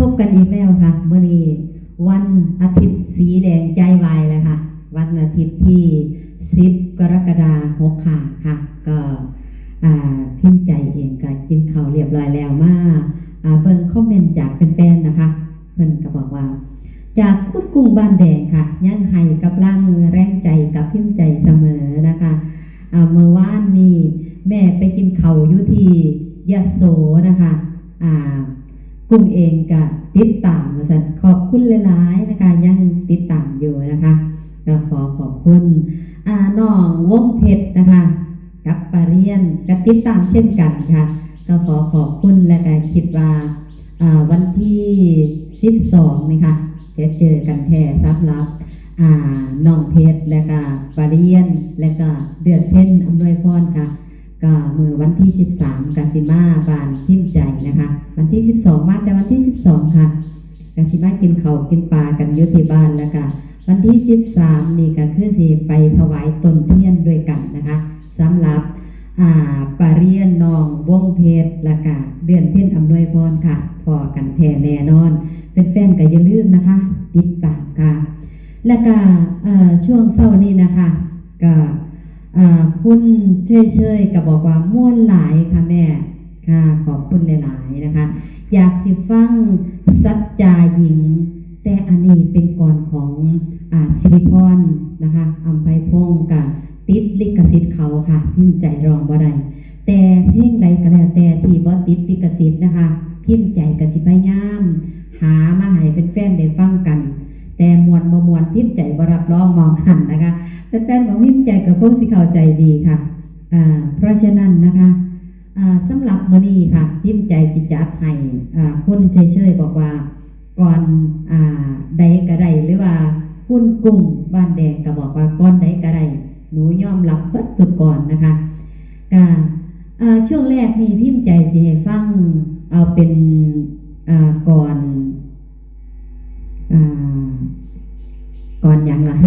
พบกันอีกแล้วค่ะเมื่อนี้วันอาทิตย์สีแดงใจวายแล้วค่ะ วันอาทิตย์ที่ 10 กรกฎาคมค่ะค่ะ ก็พิมพ์ใจเองก็กินข้าวเรียบร้อยแล้วมาเบิ่งคอมเมนต์จากแฟนๆนะคะเพิ่นก็บอกว่า จากพุดกุ้งบ้านแดงค่ะยังให้กับล่างแรงใจกับพิมพ์ใจเสมอนะคะเมื่อวานนี้แม่ไปกินเขาอยู่ที่ยะโสนะคะอ่า กุ้งเองก็ติดตามมาสันขอบคุณหลายๆนะคะยังติดตามอยู่นะคะก็ขอขอบคุณอ่าน้องวงเพชรนะคะ กับปารียนก็ติดตามเช่นกันค่ะ ก็ขอขอบคุณและก็คิดว่าอ่าวันที่12นี่ค่ะจะเจอกันแท้ซับรับอ่าน้องเพชรและก็ปารียนและก็เดือนเพ่นอำนวยพรค่ะ ก็มือวันที่ 13กาสิมาบานพิมใจนะคะ วันที่ 12 มาแต่วันที่ 12 ค่ะกาสิมากินเขากินปลากันอยุติบ้านแล้วก็วันที่ 13 นี่ก็คือสิไปถวายตนเทียนด้วยกันนะคะสำหรับอ่าปาเรียนนองวงเพชรละก็เดือนเพ่นอำนวยพรค่ะพอกันแท้แน่นอน เป็นแฟนก็อย่าลืมนะคะ ติดตามค่ะ แล้วก็ช่วงเศร้านี้นะคะก็ คุณเชยเชยๆก็บอกว่าม่วนหลายค่ะแม่ค่ะขอบคุณหลายๆนะคะ อยากสิฟังสัจจาหญิง แต่อันนี้เป็นก่อนของอาสิริพรนะคะอัมไพพงกับติดลิขสิทธิ์เขาค่ะพิมพ์ใจรองบ่ได้แต่เพลงใดก็แล้วแต่ที่บ่ติดลิขสิทธิ์นะคะพิมพ์ใจกสิพยายาม หามาให้แฟนๆได้ฟังกัน แต่มวลบ่มวลพิมพ์ใจบ่รับรองมองหันนะคะ ฟนๆของพิมพ์ใจก็คงสิเข้าใจดีค่ะอ่าเพราะฉะนั้นนะคะอ่าสำหรับมื้อนี้ค่ะพิมพ์ใจสิจัดให้อ่าคุณเฉยๆบอกว่าก่อนอ่าใดก็ไดหรือว่าคุณกุ้งบ้านแดงก็บอกว่าก่อนใดก็ไดหนูยอมรับเบิดทุกก่อนนะคะก็ช่วงแรกนี่พิมพ์ใจสิให้ฟังเอาเป็นก่อนอก่อนอย่างละฮ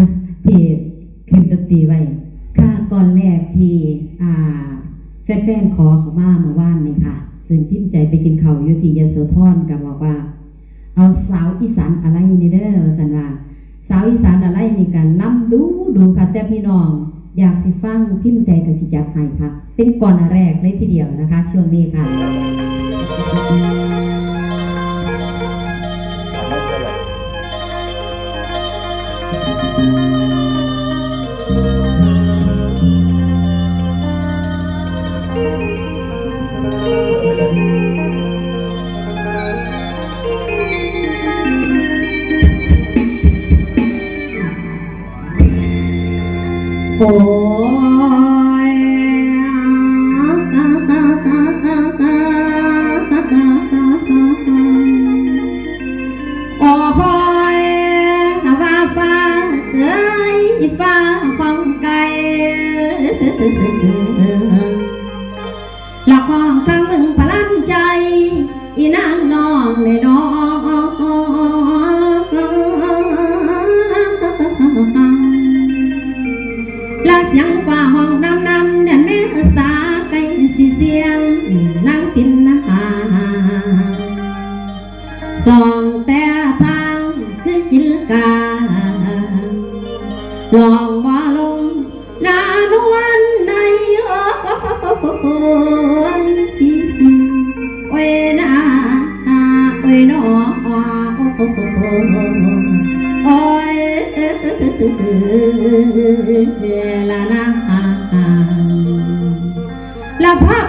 ะที่นดนตรีไว้ ค่ะก่อนแรกที่อ่าแฟนๆขอเขามาเมื่อวานนี่ค่ะซึ่งพิมพ์ใจไปกินเขาอยู่ที่ยโสธรก็บอกว่า เอาสาวอีสานอะไรนี่เด้อสันว่าสาวอีสานอะไรนี่กันล้ำดูดูค่ะแต่พี่น้องอยากสิฟังพิมพ์ใจกับสิจัดให้ค่ะ เป็นก่อนอันแรกเลยทีเดียวนะคะ ช่วงนี้ค่ะ โสองแต่ทางคือจิลกาลองมาลงนานวันในโอ้ยโอ้ยนาโอ้ยนอโอ้ยลาลาลาพา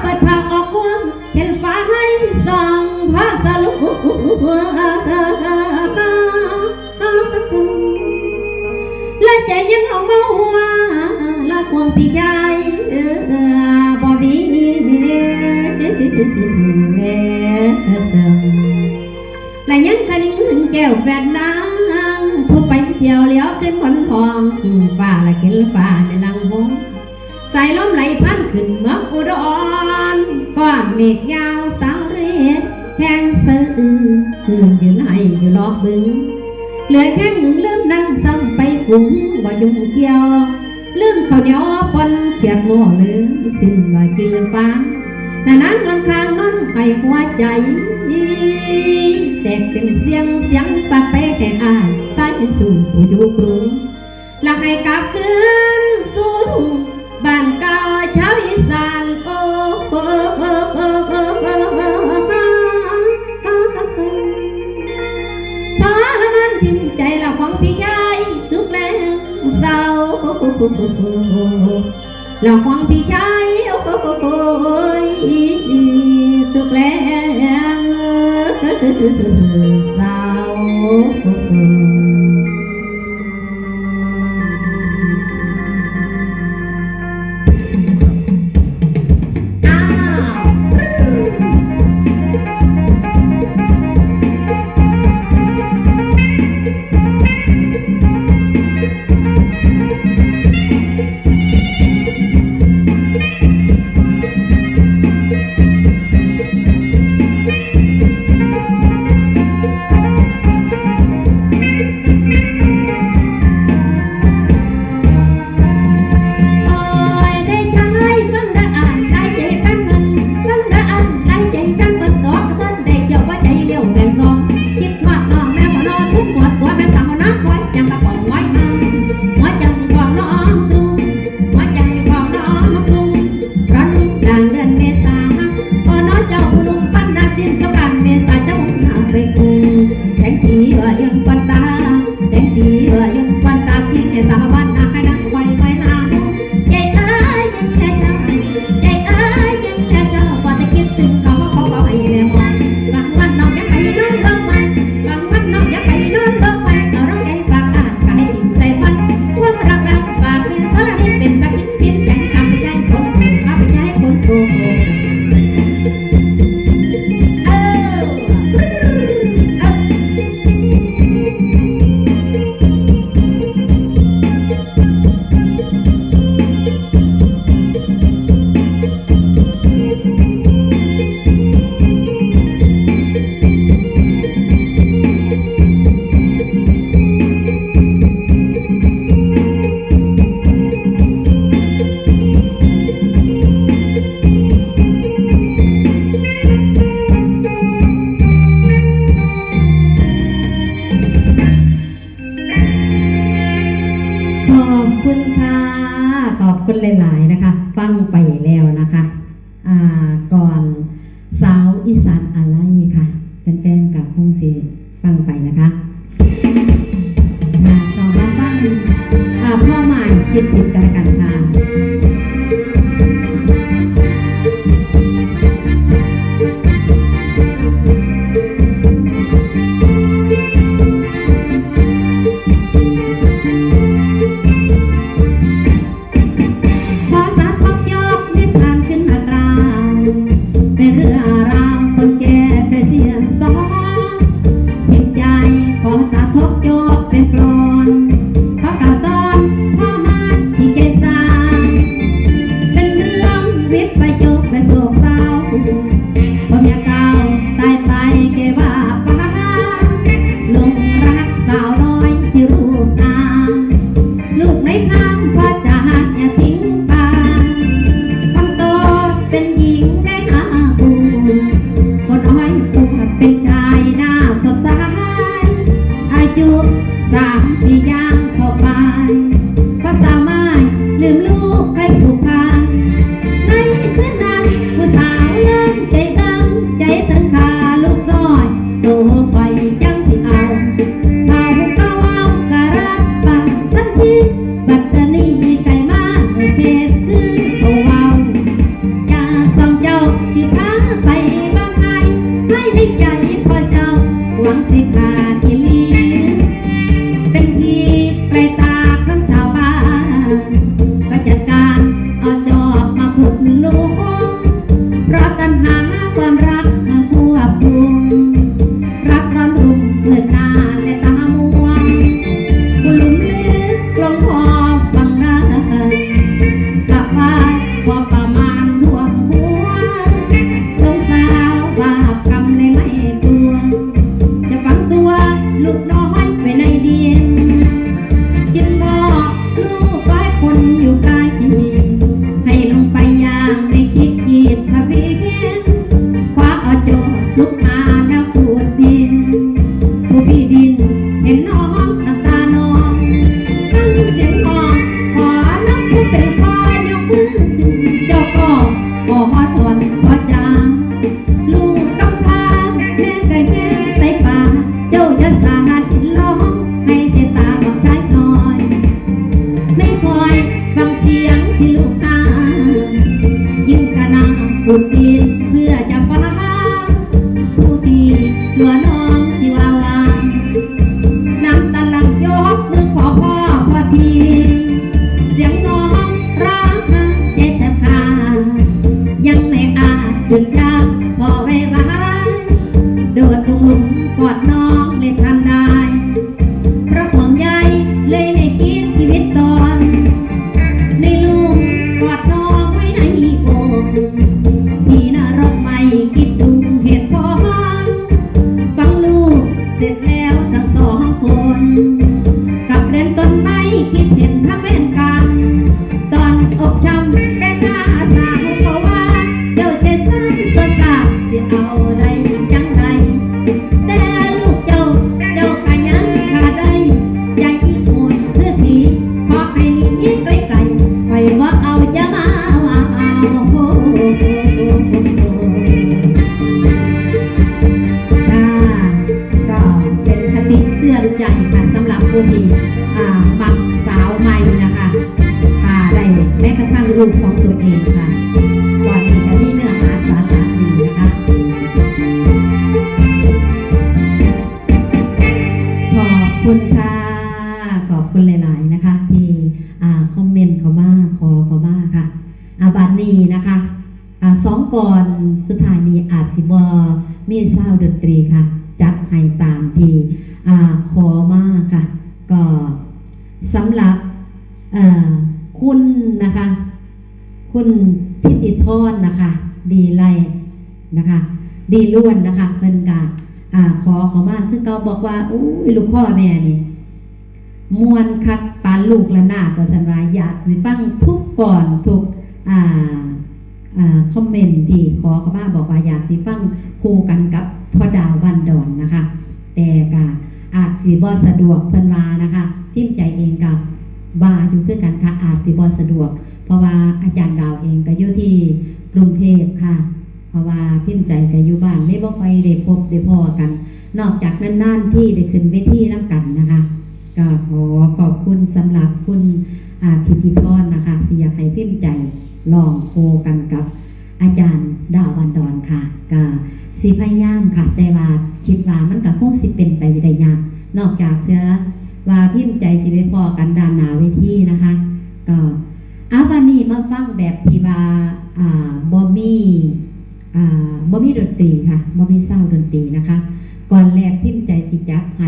ใจยังเอาเมาหัวละควงพี่ชายบ่มีและยังคันเงินแก้วแฟนนางผู้ไปเที่ยวเลี้ยวขึ้นบนทองฟ้าละกินฟ้าในลังหงสายลมไหลพันขึ้นเมืองอุดรก้อนเมฆยาวสาวเรศแห้งซื่ออยู่ไหนอยู่รอบบึง เหลือแห้งลืมนั่งซ้ำไปกุ้งว่ยุ่งเกี่ยวลืมข้าวเหนียวปนเขียบหม้อลืมสิ้นว่ากินฟ้าแต่นั่งข้างนั้นไห้หัวใจแตกเป็นเสียงเสียงปะเป๊แต่อายใต้สู่ผู้อยู่กรุงละให้กลับคืน หลอกความพี่ชายโอ้ยสุกแรง ตั้งไปนะคะ Thank you. no, no. เพื่อจะฟ้าผู้ตีหลัวน้องสิ คุณค่ะ ขอบคุณหลาย ๆ นะคะ ที่คอมเมนต์เขามาขอเขามาค่ะอาบัดนี้นะคะอาสองก่อนสุดท้ายนี้อาจสิบอมีเศร้าวดนตรีค่ะ จัดให้ตามที่อาขอมาค่ะ ก็สำหรับคุณนะคะ คุณทิติธรนะคะ ดีไลนะคะ ดีล้วนนะคะเพิ่นกา อ่าขอเขามาคือเขาบอกว่าอู้ยลูกพ่อแม่นี่มวนคักปานลูกละนาดว่าสันวาอยากสิฟังทุกก่อนทุกอ่าอ่าคอมเมนต์ที่ขอเขามาบอกว่าอยากสิฟังคู่กันกับพ่อดาวบันดอนนะคะ แต่ก็อาจสิบ่สะดวกเพิ่นว่านะคะทิมใจเองกับว่าอยู่คือกันค่ะอาจสิบ่สะดวก เพราะว่าอาจารย์ดาวเองก็อยู่ที่กรุงเทพค่ะ พิมใจแก็อยู่บ้านไม่บ่ค่อยได้พบได้พอกัน นอกจากนานๆที่ได้ขึ้นเวทีน้ำกันนะคะก็ขอขอบคุณสำหรับคุณอาทิติพรนะคะเสียให้พิมพ์ใจลองโคกันกับอาจารย์ดาววันดอนค่ะก็สิพยายามค่ะ แต่ว่าคิดว่ามันก็คงสิเป็นไปได้ยากนอกจากเสือว่าพิมพ์ใจสิไปพอกันด้านหนาเวทีนะคะ ก็อาวันนี้มาฟังแบบที่ว่าอ่าบ่มีอ่า บ่มีดนตรีค่ะบ่มีเศร้าดนตรีนะคะ ก่อนแรกพิมพ์ใจสิจับห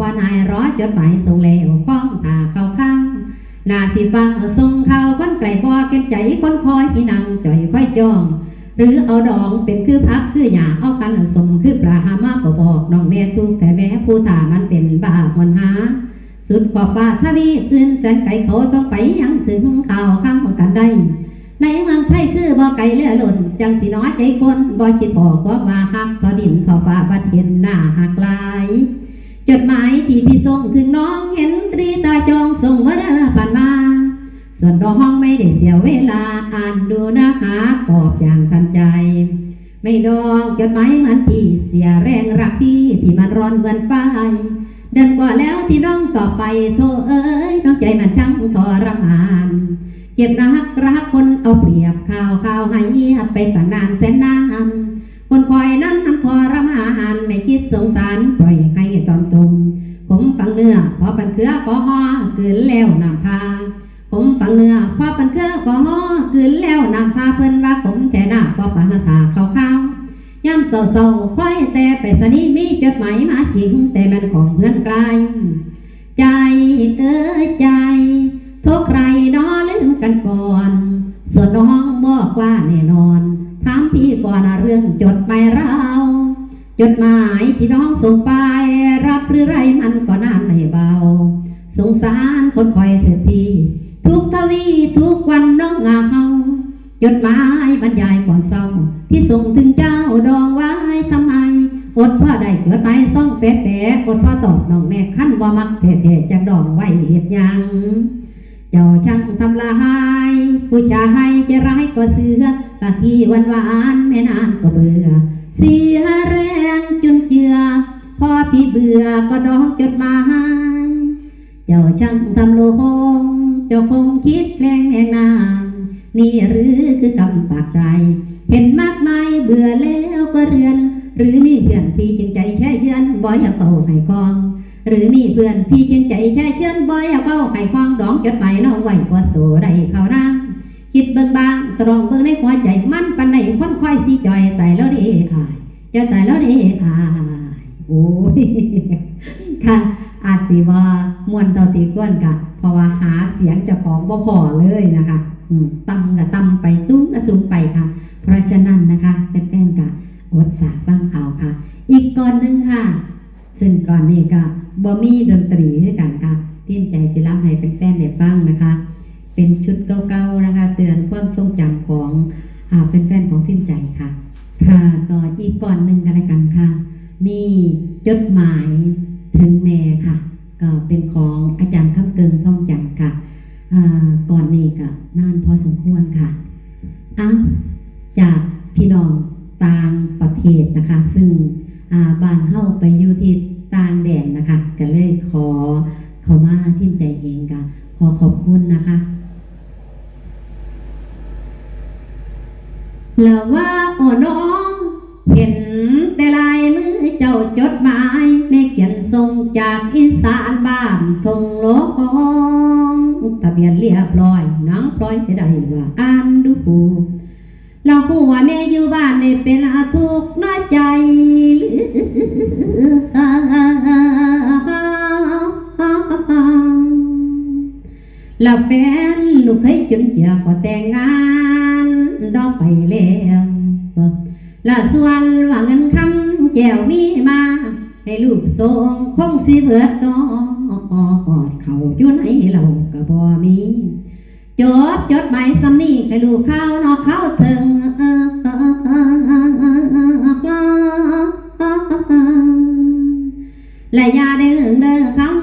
ว่านายร้อจดหมายส่งแล้วป้องตาเข้าข้างนาสิฟังส่งข่าวคนไกลบ่เก็นใจคนคอยที่นั่งจ่อยค่อยจ้องหรือเอาดองเป็นคือพักคือหยาเอากันสมคือปลาหามาก็บอกน้องแม่ทุกแต่แม่ผู้ตามันเป็นบ้าคนหา สุดขอบฟ้าทวีคืนแสนไก่เขาต้องไปยังถึงข่าวข้างกันได้ในเมืองไทยคือบ่อไก่เลือหล่นจังสิน้อยใจคนบ่อคิดพอกว่ามาหักทอดินทอฟ้าบัดเห็นหน้าหักลาย จดหมายที่พี่ส่งถึงน้องเห็นตรีตาจองส่งมาได้ผ่านมา ส่วนดอห้องไม่ได้เสียเวลาอ่านดูนะหาตอบอย่างทันใจ ไม่ดองจดหมายมือนพี่เสียแรงรักพี่ที่มันร้อนเหมือนไฟเดินกว่าแล้วที่น้องต่อไปโทเอ้ยน้องใจมันช่างทรมานเก็บรักรักคนเอาเปรียบข่าวข่าวให้เงียบไปตั้งนานแสนนานคนคอยนั้นมันทรม ไม่คิดสงสารปล่อยให้ตอมตุมผมฟังเนื้อพอปันเครือก็ห่อเกินแล้วนำพา ผมฟังเนื้อพอปันเครือก็ห่อเกินแล้วนำพาเพิ่นว่าผมแต่หน้าพอปันถาขาวขาวๆย่ำเศร้าๆค่อยแต่ไปสนีย์มีจดหมายมาจริงแต่มันของเพื่อนไกลใจเอ้ใจทุกใครนอลืมกันก่อน ส่วนน้องบอกว่าแน่นอนถามพี่ก่อนเรื่องจดหมายเรา จดหมายที่น้องส่งไปรับหรือไรมันก็นานไม่เบา สงสารคนคอยเถิดทีทุกทวีทุกวันน้องเหงาจดหมายบรรยายก่อนเศร้า ที่ส่งถึงเจ้าดองไว้ทำไม อดพ่อได้จดหมายซ่องแปะแปะอดพ่อตอบน้องแน่ขั้นว่ามักเท่ๆจะดองไว้เหตุยัง เจ้าช่างทำลายผู้ชายจะร้ายก็เสือตาที่วานหวานๆแม่นานก็เบื่อ เสียแรงจนเจือ พอพี่เบื่อก็ดอกจดหมาย เจ้าช่างทำโลหงเจ้าคงคิดแกล้งแนงนางนี่หรือคือกำปากใจ เห็นมากมายเบื่อแล้วก็เรือน หรือมีเพื่อนพี่จึงใจแช่เชื่อนบ่อยากเป่าไข่คอง หรือมีเพื่อนพี่จึงใจแช่เชื่อนบ่อยากเป่าไข่คองดองจดหมายน้องไหว้ก็โสได้เขาร่าง คิดเบิ่งบางตรองเบิ่งในหัวใจมันปันใดคนควายสีจอยตายแล้วเด้อายจะตายแล้วเด้อายโอ้ยค่ะอาจสิว่ามวนเตาตีก้วนกะเพราะว่าหาเสียงจ้าของบ่พอเลยนะคะอืมต่ำกับต่ำไปสูงกับสูงไปค่ะ เพราะฉะนั้นนะคะแฟนๆกะอดสาฟังเอาค่ะ อีกก่อนหนึ่งค่ะ ซึ่งก่อนนี้ก็บ่มีดนตรีคือกัน เจ้าจดหมายแม่เขียนส่งจากอีสานบ้านทงโลกองทะเบียนเรียบร้อยนางปล่อยไปได้ว่าอ่านดูเราผู้ว่าแม่อยู่บ้านได้เป็นอาทุกข์น้อยใจล้วแฟนลูกเคยจนเจือก็แต่งงานดอกไปแล้วละส่วน แจวมีมาให้ลูกส่งคงสิเบิดน้อดเขาอยู่ไหนเราก็บ่มีจบจดหมายสำนีให้ลูกเข้านอกเข้าถึงและยาได้หึงเด้อคำ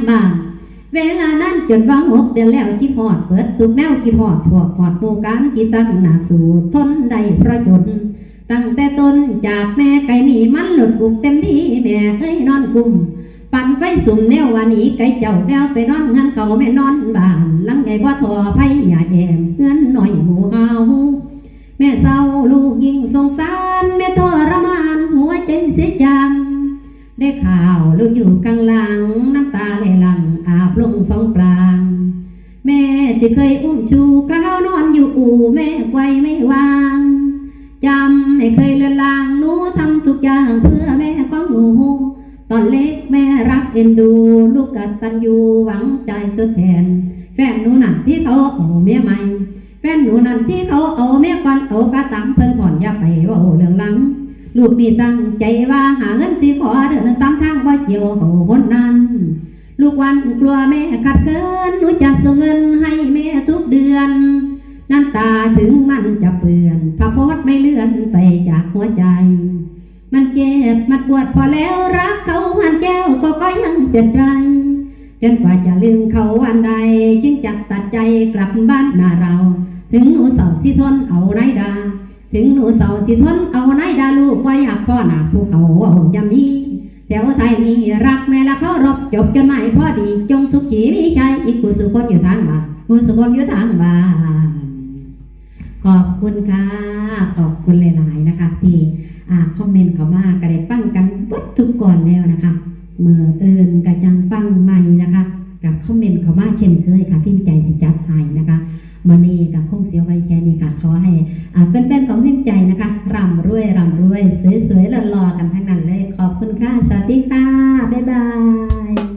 มบ้าเวลานั้นจนวางหกเดือนแล้วคิดหอดเปิดทุกแนวคิดหอดพวหอดหมู่การที่ตั้งหน้าสู่ทนได้เพราะจนตั้งแต่ต้นจากแม่ไก่หนีมันหลุดบุกเต็มที่แม่เอ้ยนอนกลุ่มปั่นไฟสุ่มแนววันนี้ไก่เจ้าแนวไปนอนเงินเขาแม่นอนบ้านหลังไงบ่ทอไผอย่าแอมเงินหน่อยหูเฮาแม่เศร้าลูกยิ่งสงสาร แม่ทรมานหัวใจเสียจัง ได้ข่าวลูกอยู่กลางหลังน้ำตาไหลหลังอาบลงสองกลาง แม่ที่เคยอุ้มชูกล้าวนอนอยู่อู่แม่ไกวไม่วางจำไม่เคยเลือนลางหนูทำทุกอย่างเพื่อแม่ของหนูตอนเล็กแม่รักเอ็นดู ลูกกตันอยู่หวังใจตัวแทน แฟนหนูนั่นที่เขาเอาเมียใหม่ แฟนหนูนั่นที่เขาเอาเมียก่อนเอากระตังเพิ่นก่อนอย่าไปว่าเรื่องหลัง ลูกนี่ตั้งใจว่าหาเงินที่ขอเดินตามทางว่าเกี่ยวเขาคนนั้น ลูกวันกลัวแม่ขัดเกินหนูจะส่งเงินให้แม่ทุกเดือน น้ำตาถึงมันจะเปื่อนพระพดไม่เลื่อนไปจากหัวใจ มันเจ็บมันปวดพอแล้วรักเขาหันแก้วก็ก็ยังเจ็บใจจนกว่าจะลืมเขาวันใด จึงจะตัดใจกลับบ้านนาเรา ถึงหนูเสาสิทนเอาไรดา ถึงหนูเสาสิทนเอาไรดาลูกไว้อยากพ่อหนาภูเขาเอายำมีแถวไทยนี่รักแม่ละเขารบจบจนไหนพอดีจงสุขขีมีใจอีกกูสุคนอยู่ทางบ้านกูสุคนอยู่ทางบ้านขอบคุณค่ะขอบคุณหลาย ๆ นะคะ ที่คอมเมนต์เขามาก็ได้ฟังกันเบัดทุกก่อนแล้วนะคะเมื่อเอินกระจังฟังใหม่นะคะ กับคอมเมนต์เขามาเช่นเคยค่ะพี่ใจสิจัดไทยนะคะมื่นี้กับคงเสียวไว้แค่นี้ค่ะขอให้แฟนๆของพี่ใจนะคะรำรวยรำรวยสวยๆหล่อๆกันทั้งนั้นเลยขอบคุณค่ะสวัสดีค่ะบ๊ายบาย